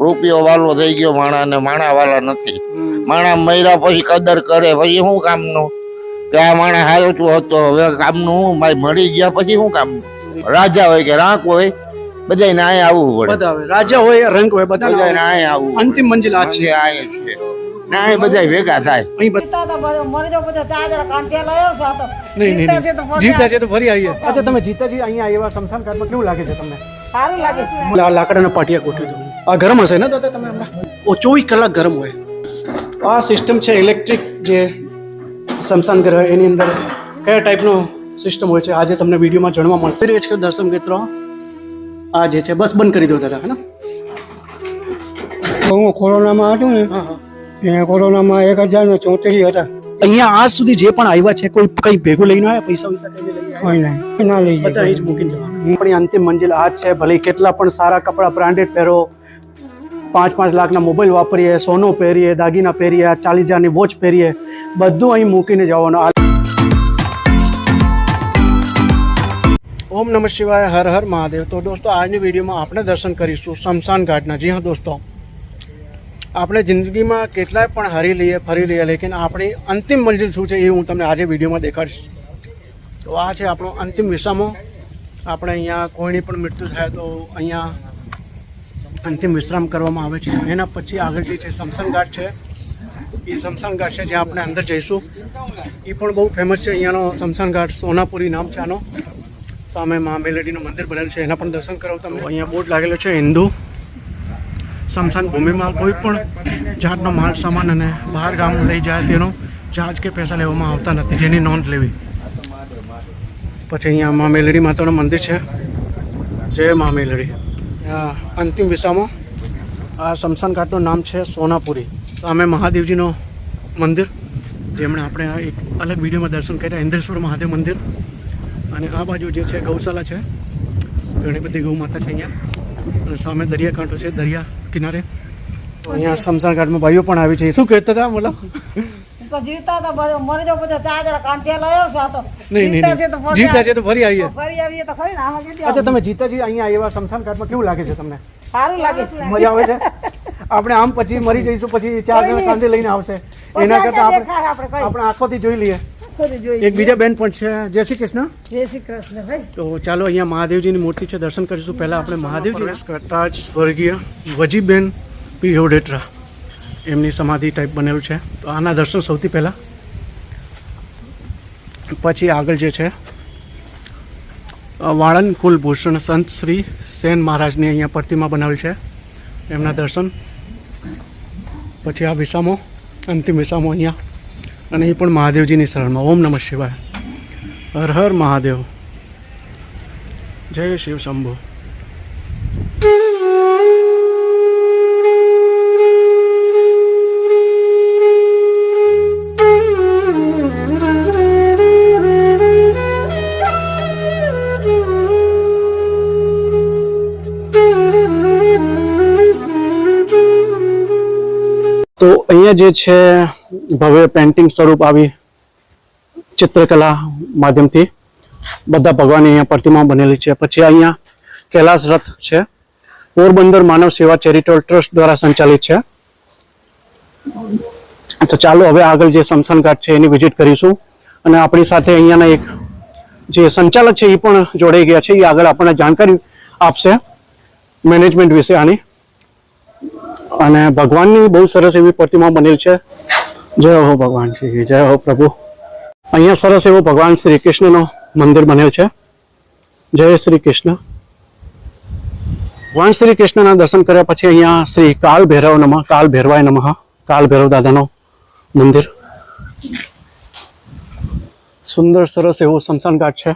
રૂપિયો વાલો થઈ ગયો માણા ને માણા વાલા નથી. માણા મર્યા પછી કદર કરે પછી શું કામનું? કે આ માણા હાલતું હતો હવે કામનું હું ભાઈ મરી ગયા પછી શું કામનું? રાજા હોય કે રાંક હોય બધાને અહીંયા આવવું પડે. રાજા હોય રંગ હોય બધા અહીંયા આવવું અંતિમ મંજિલ આ છે. આ છે. ને એ બધા ભેગા થાય. અહીં બધા તો મરી જાવ બધો ચાર જણા કાંઠે લાયો છે તો. નહીં નહીં જીતા છે તો જીતા ફરી આવીએ. અચ્છા તમે જીતાજી અહીંયા આવ્યા શમશાન ઘાટમાં કેવું લાગે છે તમને? સારું લાગે. લાકડાના પાટિયા ગોઠવી દઉં આ ગરમ હશે ને તો તમે ઓ ચોવીસ કલાક ગરમ હોય. આ સિસ્ટમ છે ઇલેક્ટ્રિક જે શમશાન ગ્રહ એની અંદર કયા ટાઈપનો સિસ્ટમ હોય છે? આજે તમને વિડીયોમાં જાણવા મળશે. રહે છે દર્શક મિત્રો. આ જે છે બસ બંધ કરી દો દાદા હે ને? હું કોરોનામાં હતું ને હા હા. એ કોરોનામાં એક હજાર ને ચોત્રીસ હતા. અહીંયા આજ સુધી જે પણ આવ્યા છે કોઈ કંઈ ભેગું લઈને આવ્યા? પૈસા પૈસા લઈને કોઈ નહીં. ના લઈ બધા જ મૂકીને જવાનું. આપણી અંતિમ મંજિલ આ જ છે ભલે કેટલા પણ સારા કપડાં બ્રાન્ડેડ પહેરો પાંચ પાંચ લાખના મોબાઈલ વાપરીએ સોનું પહેરીએ દાગીના પહેરીએ ચાલીસ હજારની વોચ પહેરીએ બધું અહીં મૂકીને જવાનું. આ- ઓમ નમઃ શિવાય હર હર મહાદેવ. તો દોસ્તો આજની વિડીયોમાં આપણે દર્શન કરીશું શમશાન ઘાટના. જી હા દોસ્તો. આપણે જિંદગીમાં કેટલાય પણ હારી લઈએ, ફરી લઈએ, લેકિન આપણી અંતિમ મંજિલ શું છે એ હું તમને આજે વિડીયોમાં દેખાડીશ. તો આ છે આપણો અંતિમ વિસામો. આપણે અહીંયા કોઈની પણ મૃત્યુ થાય તો અહીંયા અંતિમ વિશ્રામ કરવામાં આવે છે. એના પછી આગળ જે છે શમશાન ઘાટ છે. એ શમશાન ઘાટ છે જ્યાં આપણે અંદર જઈશું. એ પણ બહુ ફેમસ છે. અહીંયાનો શમશાન ઘાટ સોનાપુરી નામ છે આનો. સામે મા મેલેડીનું મંદિર બનેલું છે. એના પણ દર્શન કરાવું તમને. અહીંયા બોર્ડ લાગેલો છે હિન્દુ. શમશાન ભૂમિમાં કોઈ પણ જાતનો માલ, સામાન અને બહાર ગામ લઈ જાય તેનો ચાર્જ કે પૈસા લેવામાં આવતા નથી, જેની નોંધ લેવી. પછી અહીંયા મા મેલડી માતાનું મંદિર છે. જય મા મેલડી અંતિમ વિસામાં. આ શમશાન ઘાટનું નામ છે સોનાપુરી. સામે મહાદેવજીનું મંદિર, જેમણે આપણે આ એક અલગ વિડીયોમાં દર્શન કર્યા, ઇન્દ્રેશ્વર મહાદેવ મંદિર. અને આ બાજુ જે છે ગૌશાલા છે, ઘણી બધી ગૌ માતા છે અહીંયા. અને સામે દરિયાકાંઠો છે, દરિયા કિનારે? અહીંયા શમશાન ઘાટમાં ભાઈઓ પણ આવી છે. શું કહેતા હતા? બોલો. હું તો જીતા તો મરી જાવ પછી ચાર જણા કાંઠે લાયો છે આ તો. નહીં જીતા છે તો જીતા છે ફરી આવીએ. ફરી આવીએ તો ને અચ્છા તમે જીતાજી અહીંયા આવ્યા શમશાન ઘાટમાં કેવું લાગે છે તમને? સારું લાગે. મજા આવે છે? આપણે આમ પછી મરી જઈશું પછી ચાર જણા નહીં. લઈને આવશે. એના કરતા આપણે આપણે કઈ? આપણે આંખોથી જોઈ લઈએ. એક બીજા બેન પણ છે. જય શ્રી કૃષ્ણ. જય શ્રી કૃષ્ણ ભાઈ. તો ચાલો અહીંયા મહાદેવજીની મૂર્તિ છે. દર્શન કરીશું. પહેલા આપણે મહાદેવજી કરતા જ સ્વર્ગીય વજીબેન પી હોડેટરા એમની સમાધિ ટાઈપ બનેલું છે. તો આના દર્શન સૌથી પહેલાં. પછી આગળ જે છે વાળન કુલભૂષણ સંત શ્રી સેન મહારાજની અહીંયા પ્રતિમા બનાવેલ છે. એમના દર્શન. પછી આ વિસામો અંતિમ વિસામો અહીંયા. અને એ પણ મહાદેવજીની શરણમાં. ઓમ નમઃ શિવાય. હર હર મહાદેવ. જય શિવ શંભુ. તો અહીંયા જે છે, ભવ્ય પેન્ટિંગ સ્વરૂપ આવી ચિત્રકલા માધ્યમથી. બધા ભગવાનની અહીંયા પ્રતિમા બનેલી છે. પછી અહીંયા કૈલાસ રથ છે. પોરબંદર માનવ સેવા ચેરિટેબલ ટ્રસ્ટ દ્વારા સંચાલિત છે. તો ચાલો હવે આગળ જે શમશાન ઘાટ છે એની વિઝિટ કરીશું. અને આપણી સાથે અહીંયાના એક જે સંચાલક છે એ પણ જોડાઈ ગયા છે. એ આગળ આપણને જાણકારી આપશે. મેનેજમેન્ટ વિશે આની અને ભગવાનની બહુ સરસ એવી પ્રતિમા બનેલ છે. જય હો ભગવાન શ્રી, જય હો પ્રભુ. અહીંયા સરસ એવો ભગવાન શ્રી કૃષ્ણનો મંદિર બનેલ છે. જય શ્રી કૃષ્ણ. ભગવાન શ્રી કૃષ્ણના દર્શન કર્યા પછી અહીંયા શ્રી કાલ ભૈરવ નમઃ, કાલ ભૈરવાય નમઃ, કાલ ભૈરવ દાદાનો મંદિર. સુંદર સરસ એવો શમશાન ઘાટ છે.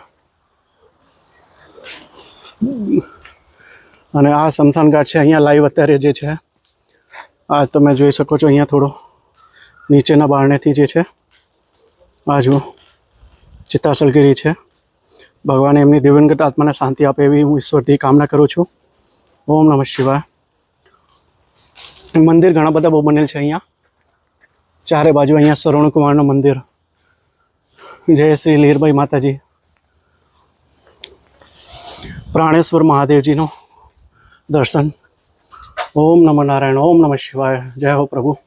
અને આ શમશાન ઘાટ છે, અહીંયા લાઈવ અત્યારે જે છે આ તમે જોઈ શકો છો અહીંયા થોડો નીચેના બારણેથી જે છે આ જુઓ ચિત્તાસલગીરી છે. ભગવાને એમની દિવંગત આત્માને શાંતિ આપે એવી હું ઈશ્વરથી કામના કરું છું. ઓમ નમઃ શિવાય. મંદિર ઘણા બધા બહુ બનેલ છે અહીંયા. ચારે બાજુ અહીંયા સરવણ કુમારનું મંદિર. જય શ્રી લીરભાઈ માતાજી. પ્રાણેશ્વર મહાદેવજીનું દર્શન. ઓમ નમ નારાયણ, ઓમ નમઃ શિવાય, જય હો પ્રભુ.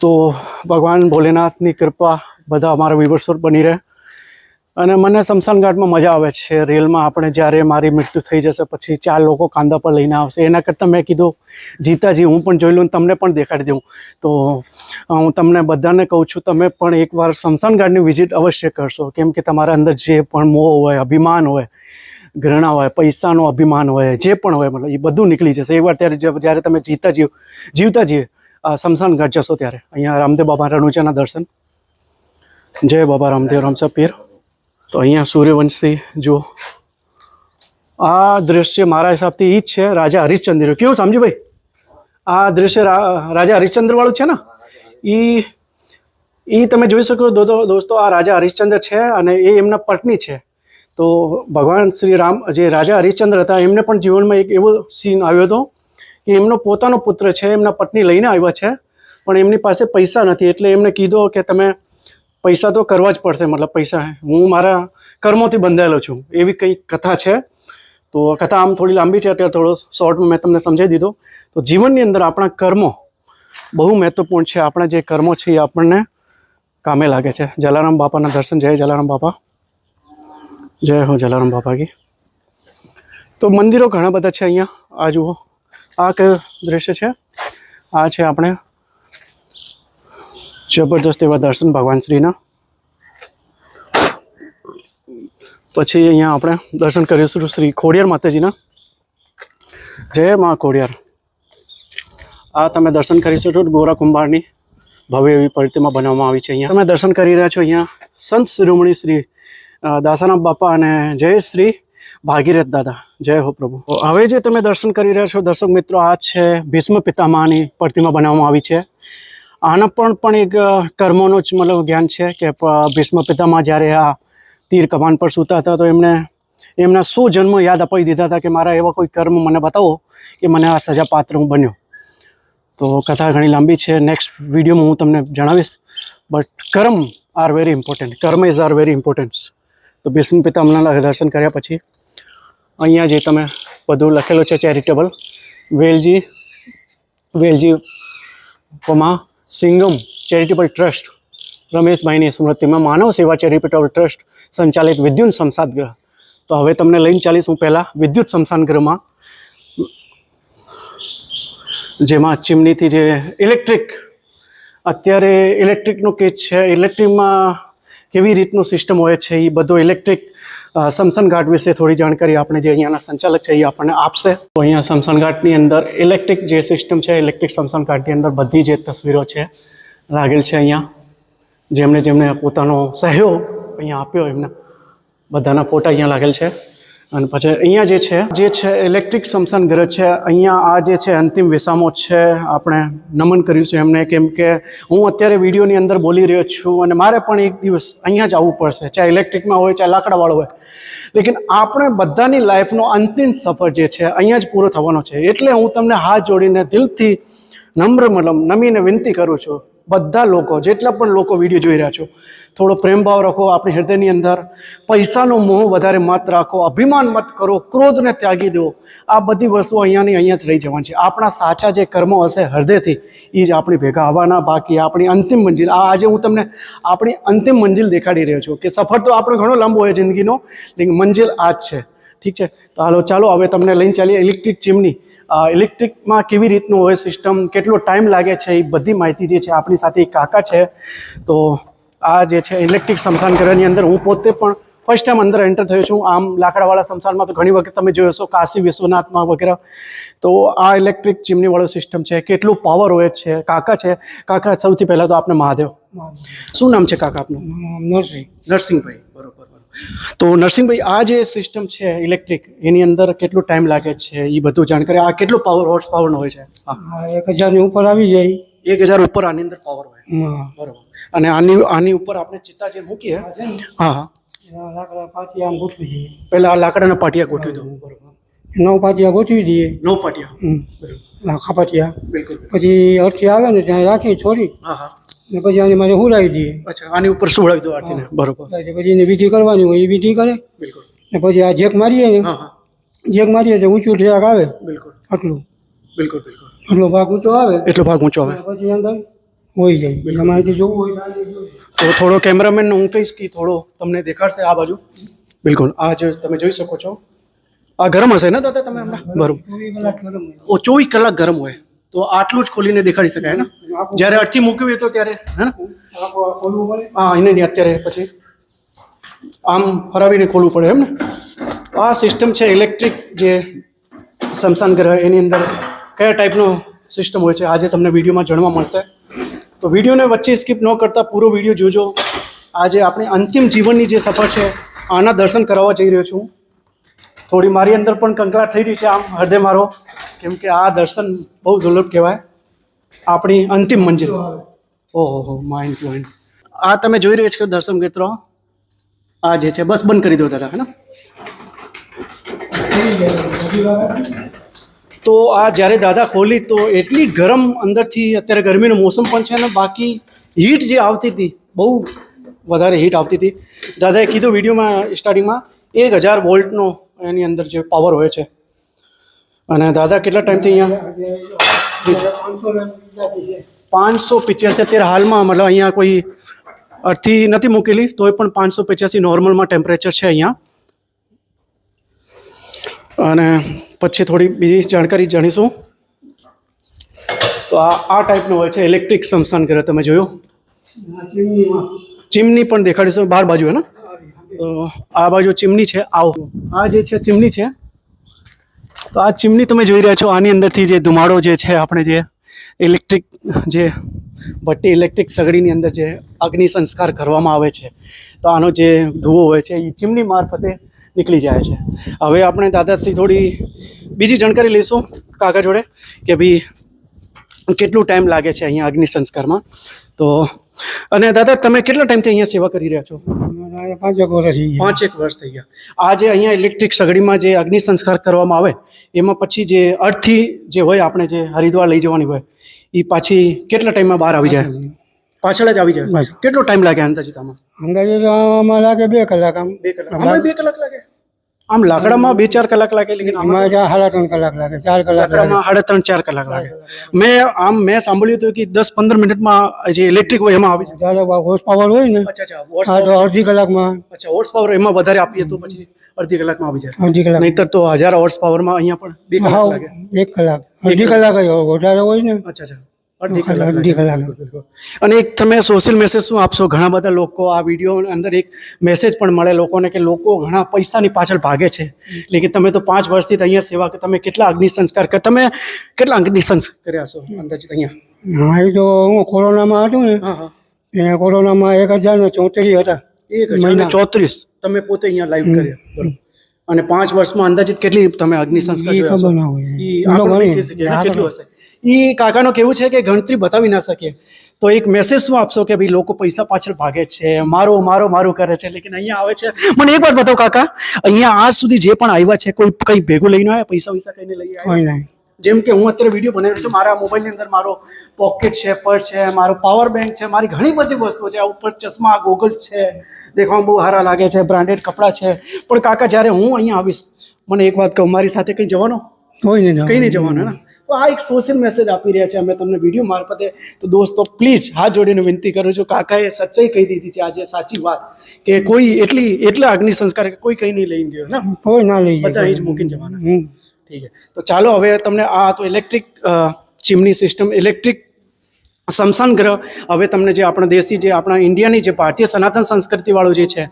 તો ભગવાન ભોલેનાથની કૃપા બધા અમારા વિવર્સ પર બની રહે. અને મને ઘાટમાં મજા આવે છે. રેલમાં આપણે જ્યારે મારી મૃત્યુ થઈ જશે, પછી ચાર લોકો કાંદા પર લઈને આવશે. એના કરતાં મેં કીધું, જીતાજી, હું પણ જોઈ લઉં તમને પણ દેખાડી દઉં. તો હું તમને બધાને કહું છું, તમે પણ એકવાર ઘાટની વિઝિટ અવશ્ય કરશો. કેમ કે તમારા અંદર જે પણ મોહ હોય, અભિમાન હોય ઘૃણા હોય, પૈસાનો અભિમાન હોય, જે પણ હોય, મતલબ એ બધું નીકળી જશે. એકવાર ત્યારે જ્યારે તમે જીતા જીવ, જીવતા જીવ શમશાન ઘાટ જશો ત્યારે. અહીંયા રામદેવ બાબા રણુજાના દર્શન. જય બાબા રામદેવ રામસા પીર. તો અહીંયા સૂર્યવંશી, જુઓ. આ દ્રશ્ય મારા હિસાબથી એ જ છે, રાજા હરિશ્ચંદ્ર. કેવું સમજ્યું ભાઈ? આ દ્રશ્ય રાજા હરિશ્ચંદ્રવાળું છે ને? એ એ તમે જોઈ શકો દોસ્તો, આ રાજા હરિશ્ચંદ્ર છે અને એ એમના પત્ની છે. તો ભગવાન શ્રી રામ જે રાજા હરિશ્ચંદ્ર હતા, એમને પણ જીવનમાં એક એવો સીન આવ્યો હતો કે એમનો પોતાનો પુત્ર છે, એમના પત્ની લઈને આવ્યા છે, પણ એમની પાસે પૈસા નથી. એટલે એમને કીધો કે તમે પૈસા તો કરવા જ પડશે, મતલબ પૈસા હું. મારા કર્મોથી બંધાયેલો છું. એવી કંઈક કથા છે? તો કથા આમ થોડી લાંબી છે, અત્યારે થોડો શોર્ટમાં મેં તમને સમજાવી દીધો. તો જીવનની અંદર આપણા કર્મો બહુ મહત્વપૂર્ણ છે. આપણા જે કર્મો છે એ આપણને કામે લાગે છે. જલારામ બાપાના દર્શન. જય જલારામ બાપા. જય હો જલારામ બાપા કી તો મંદિરો ઘણા બધા છે અહીંયા આ જુઓ આ કયો દૃશ્ય છે આ છે આપણે જબરદસ્ત એવા દર્શન ભગવાન શ્રીના પછી અહીંયા આપણે દર્શન કરીશું શ્રી ખોડિયાર માતાજીના જય મા ખોડિયાર આ તમે દર્શન કરી શકો છો ગોરા કુંભારની ભવ્ય એવી પ્રતિમા બનાવવામાં આવી છે અહીંયા તમે દર્શન કરી રહ્યા છો અહીંયા સંત શિરોમણી શ્રી અ, દાસારામ બાપા અને જય શ્રી ભાગીરથ દાદા. જય હો પ્રભુ. હવે જે તમે દર્શન કરી રહ્યા છો, દર્શક મિત્રો, આ છે ભીષ્મ પિતામાની પ્રતિમા બનાવવામાં આવી છે. આના પણ પણ એક કર્મોનું જ મતલબ જ્ઞાન છે કે ભીષ્મ પિતામાં જ્યારે આ તીર કમાન પર સૂતા હતા, તો એમને એમના શું જન્મ યાદ અપાવી દીધા હતા કે મારા એવા કોઈ કર્મ મને બતાવો કે મને આ સજા પાત્ર હું બન્યો. તો કથા ઘણી લાંબી છે. નેક્સ્ટ વિડીયોમાં હું તમને જણાવીશ. But karma are very important karma is are very important તો ભીષ્મ પિતામહના દર્શન કર્યા પછી અહીંયા જે તમે બધું લખેલું છે charitable, Velji Velji Pama, Singam charitable trust, રમેશભાઈની સ્મૃતિમાં માનવ સેવા ચેરિટેબલ ટ્રસ્ટ સંચાલિત વિદ્યુત સંસાદ ગ્રહ. તો હવે તમને લઈને ચાલીશ હું પહેલાં વિદ્યુત શમશાન ગ્રહમાં, જેમાં ચીમનીથી જે ઇલેક્ટ્રિક, અત્યારે ઇલેક્ટ્રિકનું કેસ છે, ઇલેક્ટ્રિકમાં કેવી રીતનું સિસ્ટમ હોય છે એ બધું ઇલેક્ટ્રિક સમસનઘાટ ઘાટ વિશે થોડી જાણકારી આપણે જે અહીંયાના સંચાલક છે એ આપણને આપશે. તો અહીંયા સમસનઘાટની ઘાટની અંદર ઇલેક્ટ્રિક જે સિસ્ટમ છે, ઇલેક્ટ્રિક સમસનઘાટની ઘાટની અંદર બધી જે તસવીરો છે, લાગેલ છે અહીંયા. જેમણે જેમણે પોતાનો સહયોગ અહીંયા આપ્યો, એમને બધાના ફોટા અહીંયા લાગેલ છે. અને પછી અહીંયા જે છે જે છે ઇલેક્ટ્રિક શમશાન ગ્રહ છે, અહીંયા આ જે છે અંતિમ વિસામો છે, આપણે નમન કર્યું છે એમને, કેમ કે હું અત્યારે વિડીયોની અંદર બોલી રહ્યો છું અને મારે પણ એક દિવસ અહીંયા જ આવવું પડશે, ચાહે ઇલેક્ટ્રિકમાં હોય, ચાહે લાકડાવાળો હોય. લેકિન આપણે બધાની લાઈફનો અંતિમ સફર જે છે, અહીંયા જ પૂરો થવાનો છે. એટલે હું તમને હાથ જોડીને દિલથી નમ્ર મલમ નમીને વિનંતી કરું છું બધા લોકો, જેટલા પણ લોકો વીડિયો જોઈ રહ્યા છો, થોડો પ્રેમભાવ રાખો આપણી હૃદયની અંદર. પૈસાનો મોહ વધારે મત રાખો, અભિમાન મત કરો, ક્રોધને ત્યાગી દો. આ બધી વસ્તુઓ અહીંયાની અહીંયા જ રહી જવાની છે. આપણા સાચા જે કર્મો હશે હૃદયથી એ જ આપણી ભેગા આવવાના, બાકી આપણી અંતિમ મંજિલ આજે હું તમને આપણી અંતિમ મંજિલ દેખાડી રહ્યો છું કે સફર તો આપણો ઘણો લાંબો હોય જિંદગીનો, લેકિન મંજિલ આ જ છે. ઠીક છે? તો હાલો, ચાલો, હવે તમને લઈને ચાલીએ ઇલેક્ટ્રિક ચીમની ઇલેક્ટ્રિકમાં કેવી રીતનું હોય સિસ્ટમ કેટલો ટાઈમ લાગે છે એ બધી માહિતી જે છે આપણી સાથે કાકા છે. તો આ જે છે ઇલેક્ટ્રિક સમસાન ગ્રહની અંદર હું પોતે પણ ફર્સ્ટ ટાઈમ અંદર એન્ટર થયો છું. આમ લાકડાવાળા સંસારમાં તો ઘણી વખત તમે જોયો છો કાશી વિશ્વનાથમાં વગેરે. તો આ ઇલેક્ટ્રિક ચીમનીવાળો સિસ્ટમ છે. કેટલું પાવર હોય છે કાકા છે. કાકા સૌથી પહેલાં તો આપણે મહાદેવ. શું નામ છે કાકા આપનું? નરસિંહ. નરસિંહભાઈ બરોબર. તો નરસિંહભાઈ આ જે સિસ્ટમ છે ઇલેક્ટ્રિક એની અંદર કેટલો ટાઈમ લાગે છે? એ બધું જાણકારી આ કેટલું પાવર હોર્સ પાવરનો હોય છે? એક હજારની ઉપર આવી જાય. એક હજાર ઉપર આની અંદર પાવર હોય. હા. બરોબર. અને આની આની ઉપર આપણે ચિત્તા જે મૂકીએ હા હા એના લાકડા પાટિયા આમ ગોઠવી દઈએ. પહેલા આ લાકડાના પાટિયા ગોઠવી દો. નવ પાટિયા ગોઠવી દઈએ. નવ પાટિયા. આખા પાટિયા. બિલકુલ પછી અર્થી આવે ને ત્યાં રાખી છોડી. હા હા. ને પછી આની મારે હુરાવી દઈએ? અચ્છા આની ઉપર સુવડાવી દો આટીને. બરોબર. પછી એને વિધિ કરવાની હોય એ વિધિ કરે. બિલકુલ. ને પછી આ જેક મારીએ ને જેક મારીએ તો ઊંચું ઠેક આવે. બિલકુલ. આટલું. બિલકુલ બિલકુલ. એટલો ભાગ ઊંચો આવે. એટલો ભાગ ઊંચો આવે. પછી અંદર હોઈ જાય. તમારે જોવું હોય તો થોડો કેમેરામેન હું કહીશ કે થોડો તમને દેખાડશે આ બાજુ. બિલકુલ. આ જે તમે જોઈ શકો છો. આ ગરમ હશે ને દાદા તમે હમણાં? બરોબર. ચોવીસ કલાક ગરમ હોય. ચોવીસ કલાક ગરમ હોય. તો આટલું જ ખોલીને દેખાડી શકાય ને? જ્યારે અડથી મૂક્યું હતો ત્યારે, હા? એને નહીં, અત્યારે પછી. આમ ફરાવીને ખોલવું પડે, એમ ને? આ સિસ્ટમ છે ઇલેક્ટ્રિક જે સમસાન ગ્રહ, એની અંદર કયા ટાઈપનો સિસ્ટમ હોય છે, આજે તમને વિડીયોમાં જાણવા મળશે. તો વિડીયોને વચ્ચે સ્કીપ ન કરતા પૂરો વીડિયો જોજો. આજે આપણે અંતિમ જીવનની જે સફર છે, આના દર્શન કરાવવા જઈ રહ્યો છું. થોડી મારી અંદર પણ કંકળા થઈ રહી છે આમ હૃદય મારો. કેમ કે આ દર્શન બહુ દુર્લભ કહેવાય. આપણી અંતિમ મંજિલ. ઓહો હો માઇન્ડ બ્લોઇંગ આ તમે જોઈ રહ્યા છો દર્શન મિત્રો. આ જે છે બસ બંધ કરી દો દાદા હેને? તો આ જ્યારે દાદા ખોલી તો એટલી ગરમ અંદરથી અત્યારે ગરમીનો મોસમ પણ છે ને બાકી હીટ જે આવતી હતી બહુ વધારે હીટ આવતી હતી. દાદાએ કીધું વિડીયોમાં સ્ટાર્ટિંગમાં એક હજાર વોલ્ટનો એની અંદર જે પાવર હોય છે. અને દાદા કેટલા ટાઈમથી અહીંયા? પાંચસો પિચ્યાસી અત્યારે હાલમાં, મતલબ અહીંયા કોઈ અડધી નથી મૂકેલી, તોય પણ પાંચસો પિચ્યાસી નોર્મલમાં ટેમ્પરેચર છે અહીંયા. અને પછી થોડી બીજી જાણકારી જાણીશું. તો આ આ ટાઈપનું હોય છે ઇલેક્ટ્રિક સમસાન ઘર, તમે જોયું? ચીમની પણ દેખાડીશું બાર બાજુ, હે ને? આ બાજુ ચીમની છે, આવો. આ જે છે ચીમની છે તો આ ચીમની તમે જોઈ રહ્યા છો, આની અંદરથી જે ધુમાડો જે છે, આપણે જે ઇલેક્ટ્રિક જે ભટ્ટી ઇલેક્ટ્રિક સગડીની અંદર જે અગ્નિ સંસ્કાર કરવામાં આવે છે, તો આનો જે ધુવો હોય છે, એ ચીમની મારફતે નીકળી જાય છે. હવે આપણે દાદાથી થોડી બીજી જાણકારી લઈશું કાકા જોડે કે ભાઈ કેટલું ટાઈમ લાગે છે અહીંયા અગ્નિ સંસ્કારમાં. તો અને દાદા તમે કેટલા ટાઈમથી અહીંયા સેવા કરી રહ્યા છો? પાંચેક વર્ષ થઈ ગયા. પાંચેક વર્ષ થઈ ગયા. આ જે અહીંયા ઇલેક્ટ્રિક સગડીમાં જે અગ્નિ સંસ્કાર કરવામાં આવે એમાં પછી જે અર્થથી જે હોય આપણે જે હરિદ્વાર લઈ જવાની હોય એ પાછી કેટલા ટાઈમમાં બહાર આવી જાય? પાછળ જ આવી જાય. કેટલો ટાઈમ લાગે અંદાજિત આમાં? અંદાજે આમાં લાગે બે કલાક આમ. બે કલાક. બે કલાક લાગે? આમ લાકડામાં બે ચાર કલાક લાગે લેકિન આમાં અમારે ત્યાં સાડા ત્રણ કલાક લાગે ચાર કલાક લાગે લાકડામાં સાડા ત્રણ ચાર કલાક લાગે મેં આમ મેં સાંભળ્યું હતું કે દસ પંદર મિનિટમાં જે ઇલેક્ટ્રિક હોય એમાં આવી જાય દાદા હોર્સ પાવર હોય ને અચ્છા અચ્છા હોર્સ હા તો અડધી કલાકમાં અચ્છા હોર્સ પાવર એમાં વધારે આપીએ તો પછી અડધી કલાકમાં આવી જાય। અડધી કલાક। નહીતર તો હજાર હોર્સ પાવરમાં અહીંયા પણ બે કલાક હા લાગે। એક કલાક. અડધી કલાક. જ હોય. વધારે હોય ને. અચ્છા અચ્છા. અડધી કલાક અડધી. કલાક અને એક તમે સોશિયલ મેસેજ શું આપશો? ઘણા બધા લોકો આ વીડિયો અંદર એક મેસેજ પણ મળે લોકોને કે લોકો ઘણા પૈસાની પાછળ ભાગે છે. લેકિન તમે તો પાંચ વર્ષથી તો અહીંયા સેવા કે તમે કેટલા અગ્નિ સંસ્કાર કર તમે કેટલા અગ્નિ સંસ્કાર કર્યા છો અંદાજિત અહીંયા? હા. એ તો હું કોરોનામાં હતું ને. હા હા. એ કોરોનામાં એક હજાર ને ચોત્રીસ હતા. એક હજાર. ચોત્રીસ. તમે પોતે અહીંયા લાઈવ કર્યા. અને પાંચ વર્ષમાં અંદાજિત કેટલી તમે અગ્નિ સંસ્કાર કેટલું હશે? એ કાકાનું કેવું છે કે ગણતરી બતાવી ના શકીએ તો એક મેસેજ શું આપશો કે ભાઈ લોકો પૈસા પાછળ ભાગે છે મારો મારો મારું કરે છે લેકિન અહીંયા આવે છે. મને એક વાત બતાવો કાકા અહીંયા આજ સુધી જે પણ આવ્યા છે કોઈ કંઈ ભેગું લઈને આવ્યા પૈસા પૈસા કઈને લઈ આવ્યા? જેમ કે હું અત્યારે વીડિયો બનાવ્યો છું મારા મોબાઈલની અંદર મારો પોકેટ છે પર્સ છે મારો પાવર બેંક છે મારી ઘણી બધી વસ્તુઓ છે. આ ઉપર ચશ્મા ગોગલ્સ છે દેખવામાં બહુ સારા લાગે છે બ્રાન્ડેડ કપડાં છે. પણ કાકા જ્યારે હું અહીંયા આવીશ મને એક વાત કહું મારી સાથે કંઈ જવાનો? હોય નહીં કંઈ નહીં જવાનું ને? તો આ એક સોશિયલ મેસેજ આપી રહ્યા છે. અમે તમને વીડિયો મારફતે તો દોસ્તો પ્લીઝ હાથ જોડીને વિનંતી કરું છું. કાકાએ સચ્ચાઈ કહી દીધી છે આજે સાચી વાત કે કોઈ એટલી એટલા અગ્નિ સંસ્કાર કે કોઈ કંઈ નહીં લઈને ગયો ને? કોઈ ના લઈ બધા અહીં જ મૂકીને જવાના. ઠીક છે. તો ચાલો હવે તમને આ તો ઇલેક્ટ્રિક ચીમની સિસ્ટમ ઇલેક્ટ્રિક શમશાન ગ્રહ. હવે તમને જે આપણા દેશી જે આપણા ઇન્ડિયાની જે ભારતીય સનાતન સંસ્કૃતિવાળું જે છે,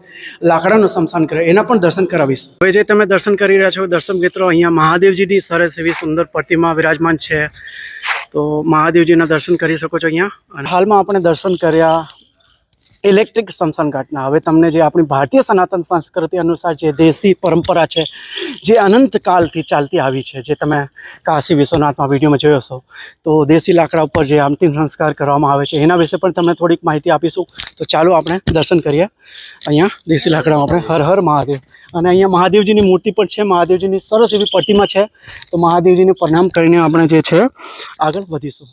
લાકડાનું શમશાન ગ્રહ, એના પણ દર્શન કરાવીશ. હવે જે તમે દર્શન કરી રહ્યા છો, દર્શક મિત્રો, અહીંયા મહાદેવજીની સરસ એવી સુંદર પ્રતિમા વિરાજમાન છે. તો મહાદેવજીના દર્શન કરી શકો છો અહીંયા. હાલમાં આપણે દર્શન કર્યા ઇલેક્ટ્રિક સ્મશાન ઘાટના. હવે તમને જે આપણી ભારતીય સનાતન સંસ્કૃતિ અનુસાર જે દેશી પરંપરા છે, જે અનંતકાલથી ચાલતી આવી છે, જે તમે કાશી વિશ્વનાથમાં વિડીયોમાં જોયો છો તો દેશી લાકડા ઉપર જે અંતિમ સંસ્કાર કરવામાં આવે છે, એના વિશે પણ તમને થોડીક માહિતી આપીશું. તો ચાલો આપણે દર્શન કરીએ. અહીંયા દેશી લાકડામાં આપણે હર હર મહાદેવ. અને અહીંયા મહાદેવજીની મૂર્તિ પણ છે, મહાદેવજીની સરસ એવી પ્રતિમા છે. તો મહાદેવજીને પ્રણામ કરીને આપણે જે છે, આગળ વધીશું.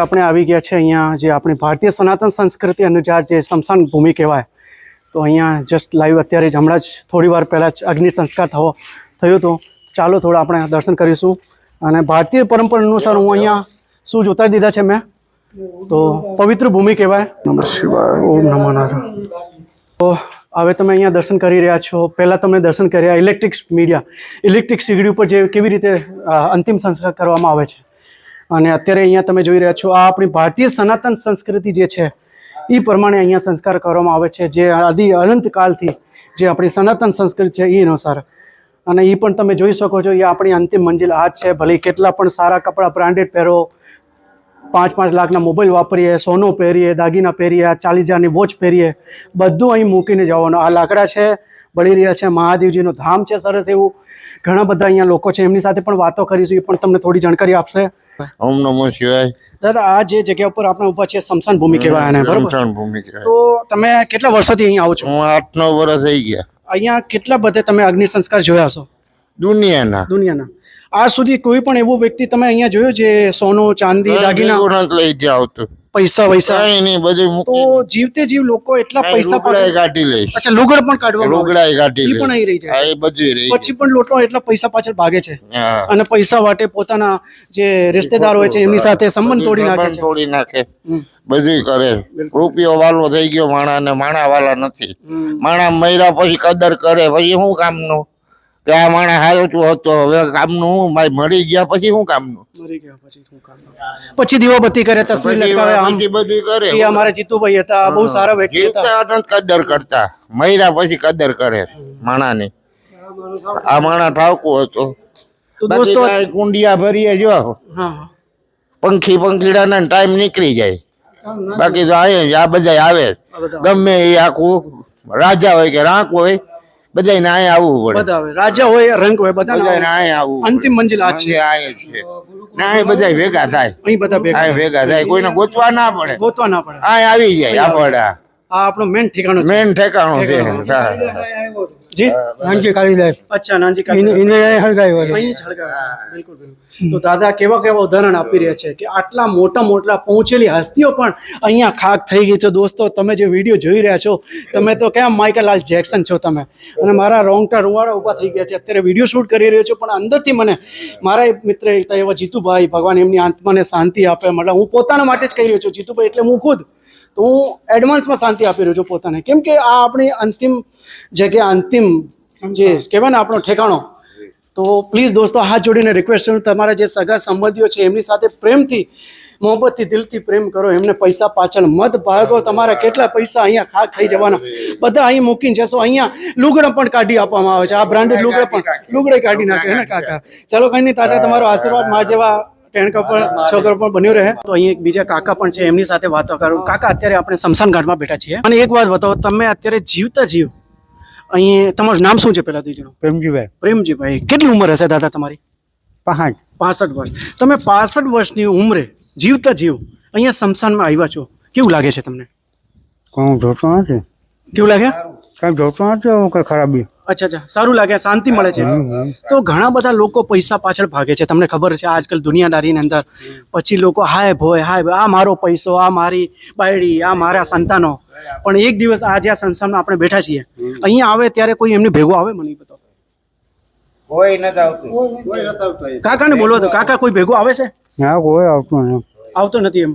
આપણે આવી ગયા છે અહીંયા જે આપણી ભારતીય સનાતન સંસ્કૃતિ અનુસાર જે શમશાન ભૂમિ કહેવાય, તો અહીંયા જસ્ટ લાઈવ અત્યારે જ હમણાં જ થોડી વાર પહેલાં જ અગ્નિ સંસ્કાર થવો, થયો હતો. ચાલો થોડા આપણે દર્શન કરીશું. અને ભારતીય પરંપરા અનુસાર હું અહીંયા શું જોતા દીધા છે મેં? તો પવિત્ર ભૂમિ કહેવાય. નમઃ શિવાય. ઓમ નમઃ નારાયણ. તો હવે તમે અહીંયા દર્શન કરી રહ્યા છો. પહેલાં તમે દર્શન કર્યા ઇલેક્ટ્રિક મીડિયા ઇલેક્ટ્રિક સીગડી ઉપર જે કેવી રીતે અંતિમ સંસ્કાર કરવામાં આવે છે. અને અત્યારે અહીંયા તમે જોઈ રહ્યા છો, આ આપણી ભારતીય સનાતન સંસ્કૃતિ જે છે એ પ્રમાણે અહીંયા સંસ્કાર કરવામાં આવે છે, જે આદિ અનંત કાળથી જે આપણી સનાતન સંસ્કૃતિ છે એ અનુસાર. અને એ પણ તમે જોઈ શકો છો એ આપણી અંતિમ મંજિલ આ જ છે. ભલે કેટલા પણ સારા કપડાં બ્રાન્ડેડ પહેરો પાંચ પાંચ લાખના મોબાઈલ વાપરીએ સોનું પહેરીએ દાગીના પહેરીએ આ ચાલીસ હજારની વોચ પહેરીએ બધું અહીં મૂકીને જવાનું. આ લાકડા છે બળી રહ્યા છે મહાદેવજીનું ધામ છે સરસ એવું. ઘણા બધા અહીંયા લોકો છે એમની સાથે પણ વાતો કરીશું એ પણ તમને થોડી જાણકારી આપશે. ઓમ નમો શિવાય. દાદા આ જે જગ્યા ઉપર આપણે ઊભા છે સમશાન ભૂમિ કહેવાય આને બરાબર? સમશાન ભૂમિ. તો તમે કેટલા વર્ષોથી અહીંયા આવો છો? હું આઠ નવ વર્ષ થઈ ગયા. અહીંયા કેટલા બધે તમે અગ્નિ સંસ્કાર જોયા હશો? દુનિયાના. દુનિયાના. આજ સુધી કોઈ પણ એવો વ્યક્તિ તમે અહીંયા જોયો જે સોનું ચાંદી દાગીના લઈ જાવ તો. પૈસા વૈસા નહીં બધું તો જીવતે જીવ લોકો એટલા પૈસા પાછળ- કાઢી લે. અચ્છા લુગડ પણ કાઢવા લુગડા કાઢી લે. પણ અહીં રહી જાય. એ બધું રહી પછી પણ લોકો એટલા પૈસા પાછળ ભાગે છે. અને પૈસા માટે પોતાના જે રિશ્તેદાર હોય છે એમની સાથે સંબંધ તોડી નાખે છે. તોડી નાખે. બધું કરે. રૂપિયો વાલો થઈ ગયો માણા ને માણા વાલા નથી માણા મર્યા પછી કદર કરે પછી શું કામનું? કે આ માણા હાલતું હતો હવે કામનું મરી ગયા પછી શું કામનું? મરી ગયા પછી શું કામ? પછી દીવાબત્તી કરે તસવીર લગાવે આમ બધી કરે. એ અમારા જીતુભાઈ હતા બહુ સારા વ્યક્તિ હતા. અનંત કદર કરતા. મર્યા પછી કદર કરે માણાની. આ માણા ઠાવકું હતો. દોસ્તો કુંડિયા ભરીએ જો. પંખી પંખીડાના ટાઈમ નીકળી જાય. બાકી તો આયે આ બધા આવે ગમે એ આખું રાજા હોય કે રાંક હોય બધાને અહીંયા આવવું પડે. બધા રાજા હોય રંગ હોય બધા બધાને અહીંયા આવવું અંતિમ મંજિલ આ છે. અહીંયા છે. ના બધા ભેગા થાય. અહીં બધા ભેગા ભેગા થાય. કોઈને ગોતવા ના પડે. ગોતવા ના પડે. આ આવી જાય આપડા આ આપણું મેન ઠેકાણું છે. મેન ઠેકાણું છે. જી નાનજી કાલિદાસ. અચ્છા નાનજી કાલિદાસ. ઇને હળગાવ્યો અહીં જ હળગાવ્યા. બિલકુલ બિલકુલ. તો દાદા કેવા કેવા ઉદાહરણ આપી રહ્યા છે કે આટલા મોટા મોટા પહોંચેલી હસ્તીઓ પણ અહીંયા ખાક થઈ ગઈ છે. દોસ્તો તમે જે વીડિયો જોઈ રહ્યા છો તમે તો કેમ માઇકલ જેક્સન છો તમે? અને મારા રોંગટા રૂવાડા ઊભા થઈ ગયા છે. અત્યારે વીડિયો શૂટ કરી રહ્યો છું પણ અંદરથી મને મારા મિત્ર હતા એવા જીતુભાઈ ભગવાન એમની આત્માને શાંતિ આપે મતલબ હું પોતાના માટે જ કહી રહ્યો છું. જીતુભાઈ એટલે હું ખુદ તો હું એડવાન્સમાં શાંતિ આપી રહ્યો છું પોતાને. કેમ કે આ આપણી અંતિમ જગ્યા અંતિમ જે કહેવાય ને આપણો ઠેકાણો તો પ્લીઝ દોસ્તો હાથ જોડીને રિક્વેસ્ટ કરું. તમારા જે સગા સંબંધીઓ છે એમની સાથે પ્રેમથી મોહબ્બતથી દિલથી પ્રેમ કરો. એમને પૈસા પાછળ મત ભાગો. તમારા કેટલા પૈસા અહીંયા ખાક થઈ જવાના. બધા અહીં મૂકીને જશો. અહીંયા લુગડા પણ કાઢી આપવામાં આવે છે. આ બ્રાન્ડેડ લુગડા પણ લુગડે કાઢી નાખે ને કાકા? ચલો કઈ નહીં તાતા તમારો આશીર્વાદ મા જેવા ટેણકા પણ છોકરો પણ બન્યો રહે. તો અહીં એક બીજા કાકા પણ છે એમની સાથે વાતો કરું. કાકા અત્યારે આપણે શમશાન ઘાટમાં બેઠા છીએ. અને એક વાત બતાવો તમે અત્યારે જીવતા જીવ. અહીં તમારું નામ શું છે પહેલા તો એ જણાવો. પ્રેમજીભાઈ. પ્રેમજીભાઈ કેટલી ઉંમર હશે દાદા તમારી? પહાડ પાસઠ વર્ષ. તમે પાસઠ વર્ષની ઉંમરે જીવતા જીવ. અહીંયા શમશાનમાં આવ્યા છો. કેવું લાગે છે તમને? હું જોતો નથી. કેવું લાગે? કઈ જોતો નથી હું કઈ ખરાબી. અચ્છા અચ્છા. સારું લાગે શાંતિ મળે છે. તો ઘણા બધા લોકો પૈસા પાછળ ભાગે છે. તમને ખબર છે આજકાલ દુનિયાદારીની અંદર પછી લોકો હાય ભોય હાય આ મારો પૈસો આ મારી બાયડી આ મારા સંતાનો. પણ એક દિવસ આજે આ સંસ્થામાં આપણે બેઠા છીએ અહીંયા આવે ત્યારે કોઈ એમને ભેગો આવે મને બતાવો. કોઈ નથી આવતું. કાકાને બોલવા દો કાકા કોઈ ભેગો આવે છે? કોઈ આવતો નથી એમ.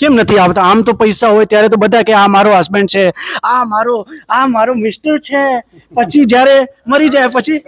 કેમ નથી આવતા? આમ તો પૈસા હોય ત્યારે તો બધા કે આ મારો હસબન્ડ છે આ મારો આ મારો મિસ્ટર છે. પછી જ્યારે મરી જાય પછી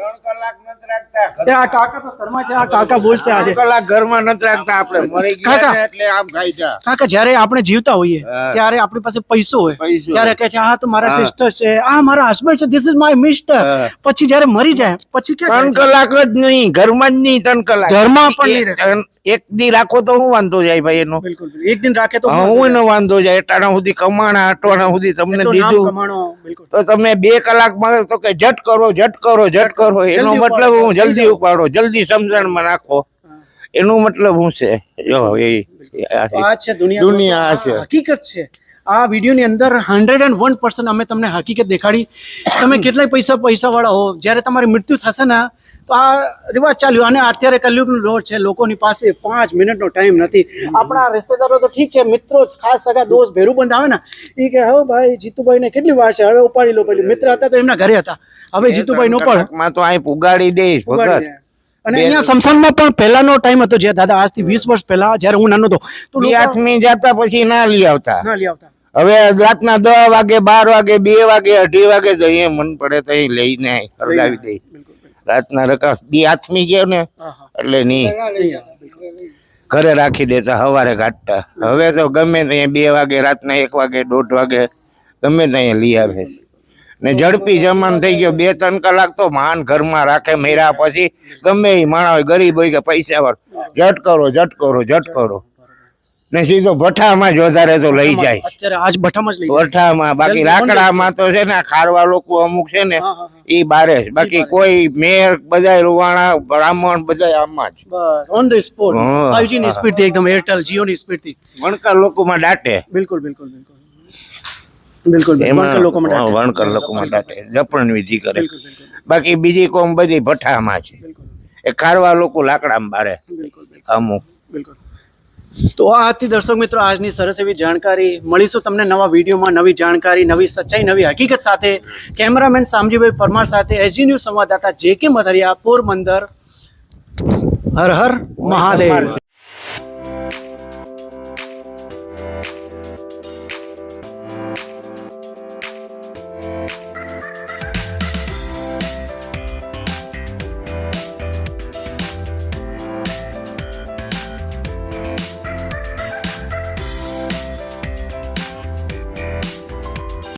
આ કાકા તો શર્મા છે આ કાકા બોલશે આજે. કલાક ઘરમાં નથી રાખતા આપણે. મરી ગયા એટલે આમ ખાઈ જા. કાકા જ્યારે આપણે જીવતા હોઈએ ત્યારે આપણી પાસે પૈસો હોય. ત્યારે કહે છે આ તો મારા સિસ્ટર છે. આ મારા હસબન્ડ છે. ધીસ ઇઝ માય મિસ્ટર પછી જ્યારે મરી જાય પછી કે ત્રણ કલાક જ નહીં ઘરમાં જ નહીં ત્રણ કલાક. ઘરમાં પણ એક- દિન રાખો તો હું વાંધો જાય ભાઈ એનો? બિલકુલ. એક દિન રાખે તો હું એનો વાંધો જાય અટાણા સુધી કમાણા અટવાણા સુધી તમને દીધું. તો તમે બે કલાકમાં તો કે જટ કરો જટ કરો જટ કરો. એનો મતલબ હું જલ્દી ઉપાડો જલ્દી સમજણમાં નાખો એનો મતલબ હું છે? જો એ આ છે. દુનિયા છે. આ હકીકત છે. આ વિડીયોની અંદર હંડ્રેડ એન્ડ વન પર્સન્ટ અમે તમને હકીકત દેખાડી. તમે કેટલાય પૈસા પૈસા વાળા હો. જ્યારે તમારી મૃત્યુ થશે ને તો આ રિવાજ ચાલ્યો. અને અત્યારે કલયુગનો દોર છે લોકોની પાસે પાંચ મિનિટનો ટાઈમ નથી. આપણા રિશ્તેદારો તો ઠીક છે મિત્રો ખાસ સગા દોસ્ત ભેરુબંધ આવે ને એ કે હવે ભાઈ જીતુભાઈને કેટલી વાર છે? હવે ઉપાડી લો પેલી. મિત્ર હતા તો એમના ઘરે હતા. હવે જીતુભાઈ નો પણ તો અહીં પુગાડી દઈશ ભગત. અને અહીંયા સમસાનમાં પણ પહેલાનો ટાઈમ હતો જે દાદા આજથી વીસ વર્ષ પહેલા જયારે હું નાનો હતો. તો આઠમી જતા પછી ના લઈ આવતા. ના લઈ આવતા. હવે રાતના દસ વાગે બાર વાગે બે વાગે અઢી વાગે જઈએ મન પડે તો લઈને હરગાવી દઈ રાતના રકાશ બી હાથમી ગયો ને એટલે નહીં. ઘરે રાખી દેતા સવારે કાઢતા. હવે તો ગમે ત્યાં બે વાગે રાતના એક વાગે દોઢ વાગે ગમે ત્યાં લઈ આવે. ને ઝડપી જમાન થઈ ગયો બે ત્રણ કલાક તો માન ઘરમાં રાખે મેરા પછી ગમે એ માણસ હોય ગરીબ હોય કે પૈસા વાળો. જટ કરો જટ કરો જટ કરો. ને સીધો ભઠ્ઠામાં જ વધારે તો લઈ જાય. અત્યારે આજ ભઠ્ઠામાં જ લઈ. ભઠ્ઠામાં બાકી લાકડામાં તો છે ને ખારવા લોકો અમુક છે ને. ઈ બારે બાકી કોઈ મેર બધા રૂવાણા બ્રાહ્મણ બધા આમાં જ. ઓન ધ સ્પોટ હા, 5G ની સ્પીડથી એકદમ એરટેલ જીઓ ની સ્પીડથી વણકર લોકોમાં દાટે. બિલકુલ બિલકુલ બિલકુલ. બિલકુલ વણકર લોકો માં ડાટે વણકર લોકોમાં ડાટે જપણ વિધિ કરે. બાકી બીજી કોમ બધી ભઠ્ઠામાં છે. એ ખારવા લોકો લાકડામાં બારે. બિલકુલ. અમુક. બિલકુલ. તો આ હતી દર્શક મિત્રો, આજની સરસ એવી જાણકારી. મળીશું તમને નવા વિડીયોમાં, નવી જાણકારી, નવી સચ્ચાઈ, નવી હકીકત સાથે. કેમેરામેન સામજીભાઈ પરમાર સાથે એસજી ન્યૂઝ સંવાદદાતા જે કે મધરિયા, પોરબંદર. હર હર મહાદેવ.